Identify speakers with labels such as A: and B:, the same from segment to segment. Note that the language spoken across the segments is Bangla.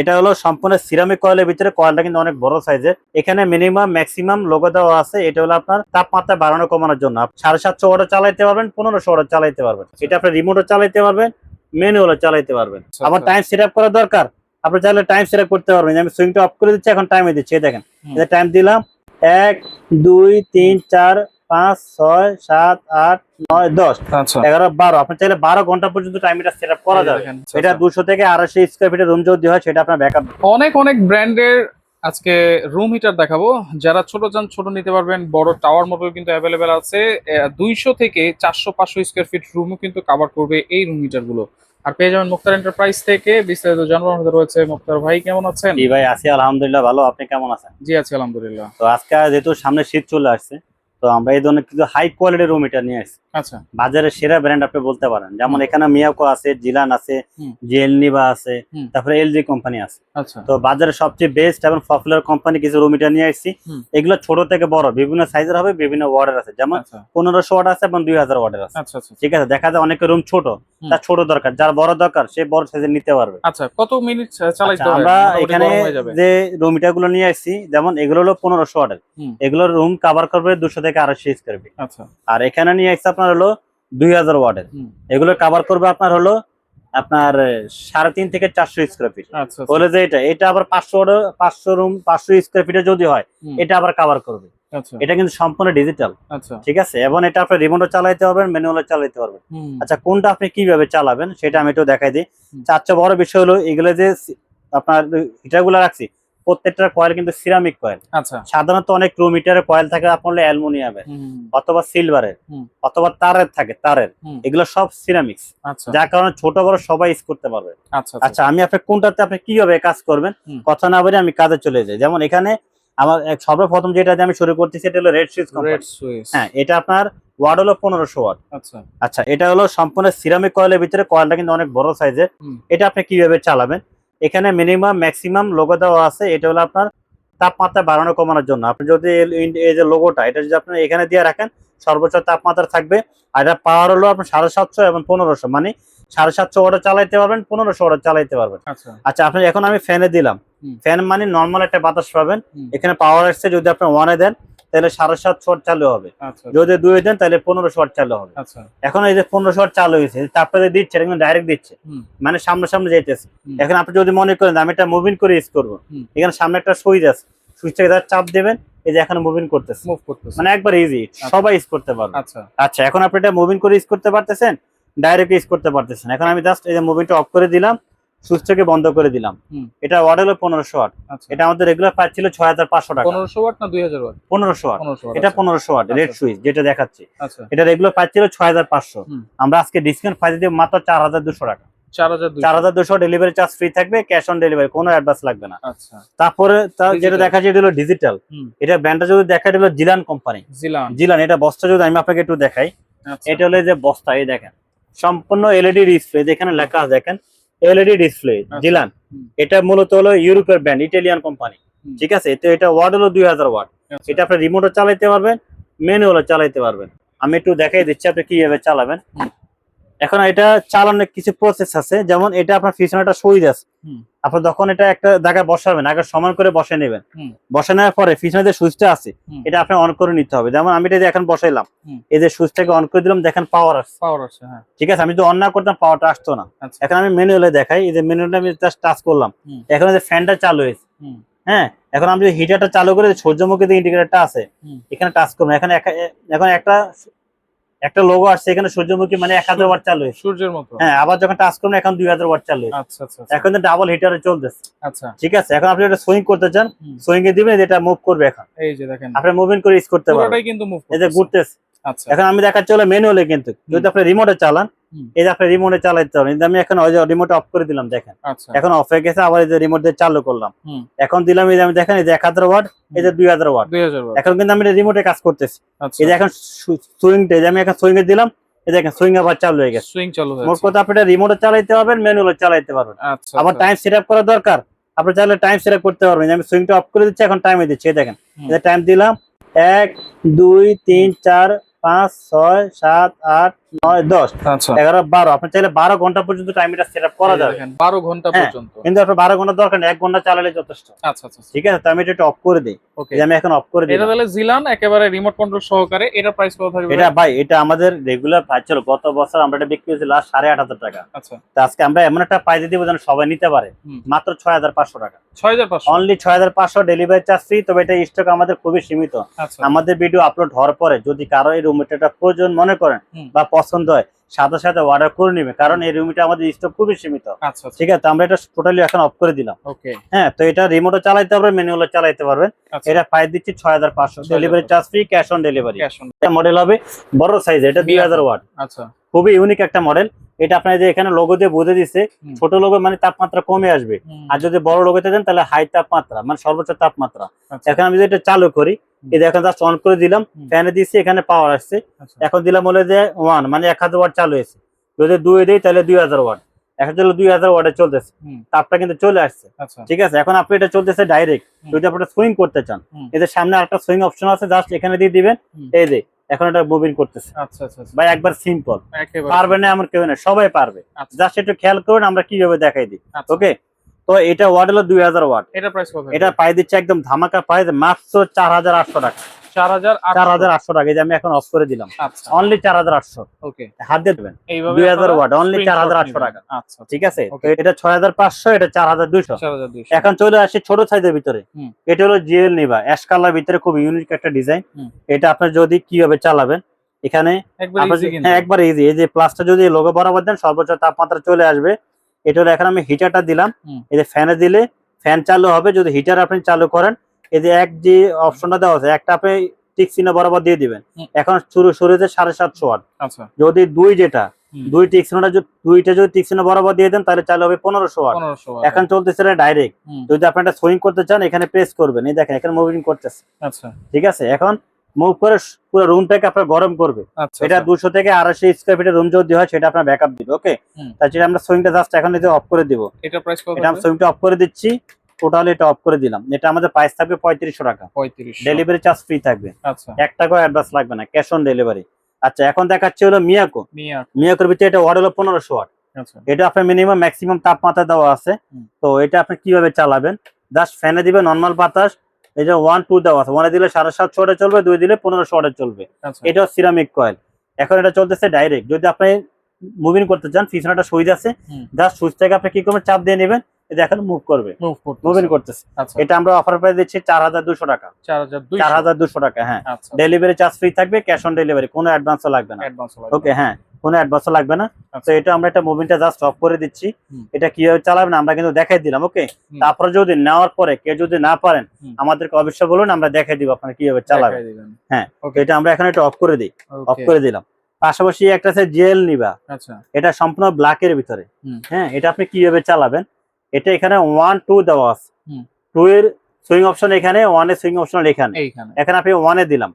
A: এটা হলো সম্পূর্ণ সিরামিক কয়েলের ভিতরে কয়েলটা কিন্তু অনেক বড় সাইজের এখানে মিনিমাম ম্যাক্সিমাম লোগো দেওয়া আছে এটা হলো আপনার তাপমাত্রা বাড়ানো কমানোর জন্য সাড়ে সাতশো ওটা চালাইতে পারবেন পনেরোশো ওটা চালাইতে পারবেন এটা আপনার রিমোটও চালাইতে পারবেন ম্যানুয়ালও চালাইতে পারবেন আবার টাইম সেট আপ করা দরকার আপনি চাইলে টাইম সেট আপ করতে পারবেন আমি সুইংটা অফ করে দিচ্ছি এখন টাইম দিচ্ছি দেখেন টাইম দিলাম এক দুই তিন চার পাঁচ ছয় সাত আট নয় দশ আচ্ছা। এগারো বারো আপনি চাইলে বারো ঘন্টা পর্যন্ত টাইম এটা সেট করা যাবে আচ্ছা, এটা আচ্ছা। দুশো থেকে আড়াইশো স্কোয়ার ফিটের রুম যদি হয় সেটা আপনার ব্যাকআপ
B: অনেক অনেক ব্র্যান্ডের আজকে রুম হিটার দেখাবো যারা ছোট যান ছোট নিতে পারবেন বড় টাওয়ার মতো কিন্তু অ্যাভেলেবেল আছে দুইশো থেকে চারশো পাঁচশো স্কোয়ার ফিট রুমও কিন্তু কাভার করবে এই রুম হিটার গুলো আর পেয়ে যাবেন মুক্তার এন্টারপ্রাইজ থেকে বিস্তারিত জানবো রয়েছে মুক্তার ভাই কেমন আছেন
A: জি ভাই আছি আলহামদুলিল্লাহ ভালো আপনি কেমন আছেন
B: জি আছি আলহামদুলিল্লাহ
A: তো আজকে যেহেতু সামনে শীত চলে আসছে তো আমরা এই ধরনের কিছু হাই কোয়ালিটির রুম এটা নিয়ে আসছি আচ্ছা বাজারের সেরা ব্র্যান্ড আপনি বলতে পারেন যেমন এখানে মিয়াকো আছে জিলান আছে জিএলনিবা আছে তারপরে এলজি কোম্পানি আছে আচ্ছা। তো বাজারে সবচেয়ে বেস্ট এবং পপুলার কোম্পানি কিছু রুমিটা নিয়ে আসছি এগুলো ছোট থেকে বড় বিভিন্ন সাইজের হবে বিভিন্ন ওয়ার্ডের আছে যেমন আচ্ছা। পনেরোশো ওয়ার্ড আছে এবং দুই হাজার ওয়ার্ডের আছে আচ্ছা, ঠিক আছে দেখা যায় অনেকের রুম ছোট তার ছোট দরকার যার বড় দরকার সে বড় সাইজের নিতে পারবে
B: আচ্ছা কত মিনিট চালাইতে আমরা
A: এখানে যে রুমিটার গুলো নিয়ে আসছি যেমন এগুলো হলো পনেরোশো ওয়ার্ডের এগুলোর রুম কভার করবে দুশো থেকে আড়াইশো স্কোয়ার ফিট আর এখানে নিয়ে আসছে আপনার হলো দুই হাজার ওয়ার্ডের এগুলো কাভার করবে আপনার হলো আপনার সাড়ে তিন থেকে চারশো স্কোয়ার আচ্ছা, ফিট আচ্ছা। বলে যে এটা এটা আবার পাঁচশো পাঁচশো রুম পাঁচশো স্কোয়ার ফিটে যদি হয় এটা আবার কাভার করবে আচ্ছা। এটা কিন্তু সম্পূর্ণ ডিজিটাল ঠিক আছে এবং এটা আপনি রিমোটও চালাইতে পারবেন ম্যানুয়ালও চালাইতে পারবেন আচ্ছা কোনটা আপনি কিভাবে চালাবেন সেটা আমি একটু দেখাই দিই চার বড় বিষয় হলো এগুলো যে আপনার হিটারগুলো রাখছি প্রত্যেকটা কয়েল কিন্তু সিরামিক কয়েল আচ্ছা সাধারণত অনেক কিলোমিটারের কয়েল থাকে আপনার অ্যালুমিনিয়ামের অথবা সিলভারের অথবা তারের থাকে তারের এগুলো সব সিরামিক্স আচ্ছা। যার কারণে ছোট বড় সবাই ইউজ করতে পারবে আচ্ছা, আচ্ছা।, আচ্ছা আমি আপনি কোনটাতে আপনি কিভাবে কাজ করবেন কথা না বলে আমি কাজে চলে যাই যেমন এখানে আমার সর্বপ্রথম যেটা আমি শুরু করছি সেটা হলো রেড সুইচ হ্যাঁ এটা আপনার ওয়াট হলো পনেরোশো ওয়াট আচ্ছা এটা হলো সম্পূর্ণ সিরামিক কয়েলের ভিতরে কয়েলটা কিন্তু অনেক বড় সাইজের এটা আপনি কিভাবে চালাবেন এখানে মিনিমাম ম্যাক্সিমাম লোগো দেওয়া আছে এটা হলো আপনার তাপমাত্রা বাড়ানো কমানোর জন্য আপনি যদি এই যে লোগোটা এটা যদি আপনি এখানে দিয়ে রাখেন সর্বোচ্চ তাপমাত্রা থাকবে আর এটা পাওয়ার হলো আপনার সাড়ে সাতশো এবং পনেরোশো মানে সাড়ে সাতশো ওটা চালাইতে পারবেন পনেরোশো ওটা চালাইতে পারবেন আচ্ছা।, আচ্ছা আপনি এখন আমি ফ্যানে দিলাম ফ্যান মানে নর্মাল একটা বাতাস পাবেন এখানে পাওয়ার আসছে যদি আপনি ওয়ানে দেন তাহলে সাড়ে সাত শট চালু হবে আচ্ছা, আচ্ছা। যদি দুই দেন তাহলে পনেরো শট চালু হবে আচ্ছা। এখন এই যে পনেরো শট চালু হয়েছে তারপরে দিচ্ছে এটা ডাইরেক্ট দিচ্ছে মানে সামনে সামনে যেতেছে এখন আপনি যদি মনে করেন আমি এটা মুভিং করে ইউজ করবো এখানে সামনে একটা সুইচ আছে সুইচটাকে তার চাপ দেবেন এই যে এখন মুভিং করতেছে মানে একবার ইজি সবাই ইউজ করতে পারবে আচ্ছা এখন আপনি এটা মুভিং করে ইউজ করতে পারতেছেন ডাইরেক্ট ইউজ করতে পারতেছেন এখন আমি জাস্ট এই যে মুভিংটা অফ করে দিলাম সুইচটাকে বন্ধ করে দিলাম এটা ওয়াট হলো পনেরোশো ওয়াট আচ্ছা। এটা আমাদের রেগুলার পাইপ ছিল ছয় হাজার পাঁচশো টাকা
B: পনেরোশো ওয়াট না দুই হাজার ওয়াট
A: পনেরোশো ওয়াট এটা পনেরোশো ওয়াট আচ্ছা। রেড সুইচ আচ্ছা। যেটা দেখাচ্ছি এটা রেগুলার পাইপ ছিল ছয় হাজার পাঁচশো আমরা আজকে ডিসকাউন্ট প্রাইস দিয়ে মাত্র চার হাজার দুশো টাকা চার্জ ফ্রি থাকবে ক্যাশ অন ডেলিভারি কোনো অ্যাডভান্স লাগবে না তারপরে যেটা দেখা ডিজিটাল যদি দেখা জিলান কোম্পানি জিলান এটা বস্তা যদি আমি আপনাকে একটু দেখাই এটা হলো যে বস্তা এই দেখেন সম্পূর্ণ এলইডি ডিসপ্লে যেখানে লেখা দেখেন এলইডি ডিসপ্লে জিলান এটা মূলত হলো ইউরোপের ব্র্যান্ড ইটালিয়ান কোম্পানি ঠিক আছে তো এটা ওয়ার্ড হলো দুই হাজার ওয়াট আচ্ছা। এটা আপনার রিমোটও চালাইতে পারবেন মেনুয়ালও চালাইতে পারবেন আমি একটু দেখাই দিচ্ছি আপনি কিভাবে চালাবেন এখন এটা চালানোর কিছু প্রসেস আছে যেমন এটা আপনার ফিসনাটা সই আছে আপনার যখন এটা একটা জায়গায় বসাবেন আগে সমান করে বসে নেবেন বসে নেওয়ার পরে পিছনে যে সুইচটা আছে এটা আপনি অন করে নিতে হবে যেমন আমি এটা এখন বসাইলাম এই যে সুইচটাকে অন করে দিলাম দেখেন পাওয়ার আসছে পাওয়ার আসছে হ্যাঁ। ঠিক আছে আমি যদি অন না করতাম পাওয়ারটা আসতো না আচ্ছা। এখন আমি ম্যানুয়ালে দেখাই এই যে ম্যানুয়ালটা আমি জাস্ট টাচ করলাম এখন যে ফ্যানটা চালু হয়েছে হ্যাঁ এখন আমি যদি হিটারটা চালু করে সূর্যমুখী যে ইন্ডিকেটারটা আছে এখানে টাচ করবো এখন এখন একটা একটা লোগো আসছে এখানে সূর্যমুখী মানে এক হাজার ওয়াট চালু সূর্যের মতো হ্যাঁ আবার যখন টাচ করবেন এখন দুই হাজার ওয়াট চালু আচ্ছা, আচ্ছা, আচ্ছা। এখন তো ডাবল হিটারে চলতেছে আচ্ছা ঠিক আছে এখন আপনি এটা সুইং করতে চান সুইং এ দিবেন এটা মুভ করবে এখন এই যে দেখেন আপনি মুভিং করে ইউজ করতে পারবেন কিন্তু মুভ এটা ঘুরতেছে আচ্ছা এখন আমি দেখাচ্ছি হলো ম্যানুয়ালি কিন্তু যদি আপনি রিমোটে চালান এই যে আপনি রিমোটে চালাইতে পারেন আমি এখন ওই যে রিমোট অফ করে দিলাম দেখেন এখন অফ হয়ে গেছে আবার এই যে রিমোট দিয়ে চালু করলাম এখন দিলাম এই যে আমি দেখেন এই যে এক হাজার ওয়াট এই যে দুই হাজার ওয়াট এখন কিন্তু আমি রিমোটে কাজ করতেছি এই যে এখন সুইংটা এই যে আমি এখন সুইং এ দিলাম দেখেন সুইং
B: টাইম
A: আপ করা দরকার আপনি চাইলে টাইম আপ করতে পারবেন আমি অফ করে দিচ্ছি এখন টাইমে দিচ্ছি দেখেন টাইম দিলাম এক দুই তিন চার পাঁচ ছয় সাত আট আচ্ছা। হ্যাঁ, আচ্ছা, আচ্ছা, আমাদের আমরা আজকে আমরা এমন একটা দিব যেন সবাই নিতে পারে মাত্র ছয় হাজার পাঁচশো টাকা ছয় হাজার পাঁচশো অনলি পাঁচশো ডেলিভারি চার্জ ফ্রি তবে এটা স্টক আমাদের খুবই সীমিত আমাদের ভিডিও আপলোড হওয়ার পরে যদি কারো এই রুম প্রয়োজন মনে করেন বা পছন্দ হয় সাথে সাথে অর্ডার করে নিবে কারণ এই রুমিটা আমাদের স্টক খুবই সীমিত আচ্ছা, আচ্ছা। ঠিক আছে আমরা এটা টোটালি এখন অফ করে দিলাম হ্যাঁ তো এটা রিমোটও চালাইতে পারবেন ম্যানুয়ালও আচ্ছা। চালাইতে পারবেন এটা প্রাইস দিচ্ছি ছয় হাজার পাঁচশো delivery charge free cash on delivery model হবে বড় সাইজ এটা দুই হাজার ওয়াট আচ্ছা খুবই ইউনিক একটা মডেল এটা আপনার যে এখানে লোগো দিয়ে বুঝে দিচ্ছে ছোট লোগো মানে তাপমাত্রা কমে আসবে আর যদি বড় লোগোতে দেন তাহলে হাই তাপমাত্রা মানে সর্বোচ্চ তাপমাত্রা এখন আমি যদি এটা চালু করি জাস্ট অন করে দিলাম ফ্যানে এখানে পাওয়ার আসছে আচ্ছা। এখন দিলাম হলে যে ওয়ান মানে এক হাজার ওয়াট চালু হয়েছে যদি দুই তাহলে দুই হাজার ওয়াট আচ্ছা। আছে এখন আপনি এটা চলতেছে ডাইরেক্ট যদি করতে চান এদের সামনে সুইং অপশন আছে জাস্ট এখানে দিয়ে দিবেন এই এখন এটা করতেছে আচ্ছা, একবার সিম্পল পারবে না এমন কেউ সবাই পারবে জাস্ট একটু খেয়াল করুন আমরা কিভাবে দেখাই দিই ওকে তো এটা ওয়াট হলো দুই হাজার ওয়াট এটা প্রাইস কত এটা পাই দিচ্ছে একদম ধামাকা প্রাইস মাত্র চার হাজার আটশো টাকা চার হাজার আটশো টাকা অফ করে দিলাম অনলি চার হাজার আটশো হাত দেবেন অনলি চার হাজার আচ্ছা, আচ্ছা। এটা ছয় হাজার পাঁচশো এটা চার হাজার দুইশো এখন চলে ছোট ভিতরে এটা হলো জিএল নিবা অ্যাশ কালার ভিতরে খুব ইউনিক একটা ডিজাইন এটা আপনার যদি কিভাবে চালাবেন এখানে একবার ইজি হ্যাঁ, এই যে প্লাস্টার যদি লোক বরাবর দেন সর্বোচ্চ তাপমাত্রা চলে আসবে এটা এখন আমি হিটারটা দিলাম এই যে ফ্যানে দিলে ফ্যান চালু হবে যদি হিটার আপনি চালু করেন এই যে এক যে অপশনটা দেওয়া আছে একটা আপনি টিক চিহ্ন বরাবর দিয়ে দিবেন এখন শুরু শুরুতে সাড়ে সাতশো ওয়াট আচ্ছা। যদি দুই যেটা দুই টিক চিহ্নটা দুইটা যদি টিক চিহ্ন বরাবর দিয়ে দেন তাহলে চালু হবে পনেরোশো ওয়াট এখন হ্যাঁ। চলতেছে ডাইরেক্ট যদি আপনি একটা সুইং করতে চান এখানে প্রেস করবেন এই দেখেন এখানে মুভিং করতেছে আচ্ছা। ঠিক আছে এখন মুভ করে পুরো রুমটাকে আপনার গরম করবে আচ্ছা, আচ্ছা। এটা দুশো থেকে আড়াইশো স্কোয়ার ফিটের রুম যদি হয় সেটা আপনার ব্যাকআপ দিবে ওকে তাছাড়া আমরা সুইংটা জাস্ট এখন এতে অফ করে দিব
B: এটা এটা
A: সুইংটা অফ করে দিচ্ছি টোটাল এটা অফ করে দিলাম এটা আমাদের প্রাইস থাকবে পঁয়ত্রিশশো টাকা ডেলিভারি চার্জ ফ্রি থাকবে এক টাকাও অ্যাডভান্স লাগবে না ক্যাশ অন ডেলিভারি আচ্ছা এখন দেখাচ্ছে হলো মিয়াকো মিয়াকোর ভিতরে এটা ওয়াট হলো পনেরোশো ওয়াট আচ্ছা। এটা আপনার মিনিমাম ম্যাক্সিমাম তাপমাত্রা দেওয়া আছে তো এটা আপনি কিভাবে চালাবেন জাস্ট ফ্যানে দিবে নর্মাল বাতাস এই যে ওয়ান টু দেওয়া আছে ওয়ানে দিলে সাড়ে সাতশো ওটা চলবে দুই দিলে পনেরোশো ওটা চলবে এটা সিরামিক কয়েল এখন এটা চলতেছে ডাইরেক্ট যদি আপনি মুভিং করতে চান পিছনে একটা সুইচ আছে জাস্ট থেকে আপনি কি করবেন চাপ দিয়ে নেবেন এখন মুভ করবে করতেছে আচ্ছা। এটা আমরা অফার দিচ্ছি চার হাজার দুশো টাকা চার হাজার দুশো টাকা হ্যাঁ ডেলিভারি চার্জ ফ্রি থাকবে ক্যাশ অন ডেলিভারি কোনো লাগবে না ওকে হ্যাঁ কোনো অ্যাডভান্সও লাগবে না আচ্ছা। তো এটা আমরা একটা মুভমেন্টটা জাস্ট অফ করে দিচ্ছি এটা কিভাবে চালাবেন আমরা কিন্তু দেখাই দিলাম ওকে তারপরে যদি নেওয়ার পরে কেউ যদি না পারেন আমাদেরকে অবশ্যই বলুন আমরা দেখাই দিব আপনারা কিভাবে চালাবেন হ্যাঁ এটা আমরা এখন একটু অফ করে দিই অফ করে দিলাম পাশাপাশি একটা আছে জেল নিবা আচ্ছা। এটা সম্পূর্ণ ব্ল্যাকের ভিতরে হ্যাঁ এটা আপনি কিভাবে চালাবেন এটা এখানে ওয়ান টু দেওয়া আছে টু এর সুইং অপশন এখানে ওয়ানে সুইং অপশন এখানে এখানে আপনি ওয়ানে দিলাম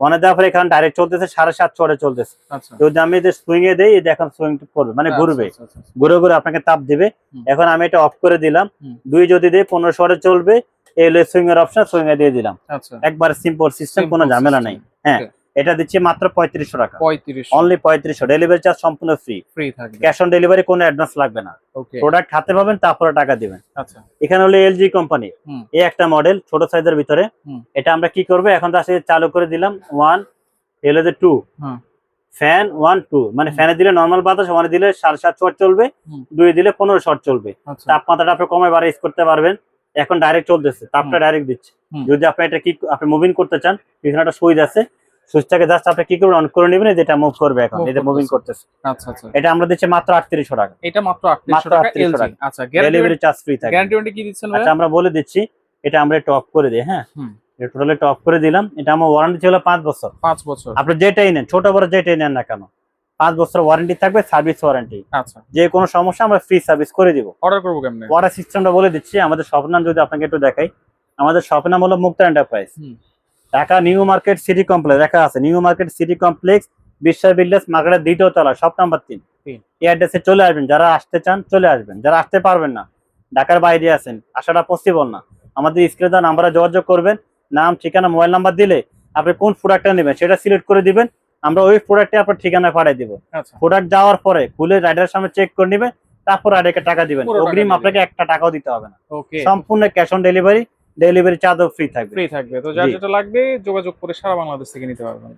A: ওয়ানে দেওয়ার পরে এখানে ডাইরেক্ট চলতেছে সাড়ে সাত চড়ে চলতেছে আচ্ছা। যদি আমি যে সুইং এ দিই এখন সুইং করবে মানে আচ্ছা, ঘুরবে আচ্ছা, ঘুরে ঘুরে আপনাকে তাপ দিবে এখন আমি এটা অফ করে দিলাম দুই যদি দিই পনেরো সরে চলবে এই সুইং এর অপশন সুইং এ দিয়ে দিলাম একবার সিম্পল সিস্টেম কোনো ঝামেলা নাই হ্যাঁ এটা দিচ্ছি মাত্র পঁয়ত্রিশশো টাকা অনলি পঁয়ত্রিশশো ডেলিভারি চার্জ সম্পূর্ণ ফ্রি ফ্রি থাকবে ক্যাশ অন ডেলিভারি কোনো অ্যাডভান্স লাগবে না প্রোডাক্ট হাতে পাবেন তারপরে টাকা দিবেন আচ্ছা। এখানে হলো এলজি কোম্পানি এই একটা মডেল ছোট সাইজের ভিতরে এটা আমরা কি করবো এখন তো আসলে চালু করে দিলাম one L edge two fan one two মানে ফ্যানে দিলে নর্মাল বাতাস ওয়ানে দিলে সাড়ে সাত শট চলবে দুই দিলে পনেরো শট চলবে আচ্ছা। তাপমাত্রাটা আপনি কমে বাড়ে ইউজ করতে পারবেন এখন ডাইরেক্ট চলতেছে তাপটা ডাইরেক্ট দিচ্ছে যদি আপনি এটা কি আপনি মুভিং করতে চান এখানে একটা সুইচ আছে সুইচটাকে জাস্ট আপনি কি করবেন অন করে নেবেন যেটা মুভ করবে এখন এটা মুভিং করতেছে আচ্ছা আচ্ছা এটা আমরা দিচ্ছি মাত্র 3800 টাকা
B: এটা মাত্র 3800 টাকা এলজি
A: আচ্ছা ডেলিভারি চার্জ ফ্রি থাকে
B: গ্যারান্টি কি দিচ্ছেন
A: আচ্ছা আমরা বলে দিচ্ছি এটা আমরা টপ করে দেই হ্যাঁ এটা টোটালি টপ করে দিলাম এটা আমার ওয়ারেন্টি ছিল 5 বছর 5 বছর আপনি যেটাই নেন ছোট বড় যেটাই নেন না কেন পাঁচ বছর ওয়ারেন্টি থাকবে সার্ভিস ওয়ারেন্টি আচ্ছা যে কোনো সমস্যা আমরা ফ্রি সার্ভিস করে দিব অর্ডার করব কেমনে অর্ডার সিস্টেমটা বলে দিচ্ছি আমাদের শপ নাম যদি আপনাকে একটু দেখাই আমাদের শপ নাম হলো Mukta enterprise Dhaka new market city complex দেখা আছে new market city complex Biswas builders মার্কেটের দ্বিতীয় তলা সব নাম্বার তিন এই অ্যাড্রেসে চলে আসবেন যারা আসতে চান চলে আসবেন যারা আসতে পারবেন না ঢাকার বাইরে আছেন আসাটা পসিবল না আমাদের স্ক্রিনে নাম্বারে যোগাযোগ করবেন নাম ঠিকানা মোবাইল নাম্বার দিলে আপনি কোন প্রোডাক্টটা নেবেন সেটা সিলেক্ট করে দিবেন আমরা ওই প্রোডাক্টে আপনার ঠিকানা পাঠিয়ে দিব প্রোডাক্ট আচ্ছা। যাওয়ার পরে খুলে রাইডার সামনে চেক করে নেবেন তারপর একটা টাকা দিবেন অগ্রিম আপনাকে একটা টাকাও দিতে হবে না সম্পূর্ণ ক্যাশ অন ডেলিভারি ডেলিভারি চার্জও ফ্রি থাকবে
B: ফ্রি থাকবে তো যা যেটা লাগবে যোগাযোগ করে সারা বাংলাদেশ থেকে নিতে পারবেন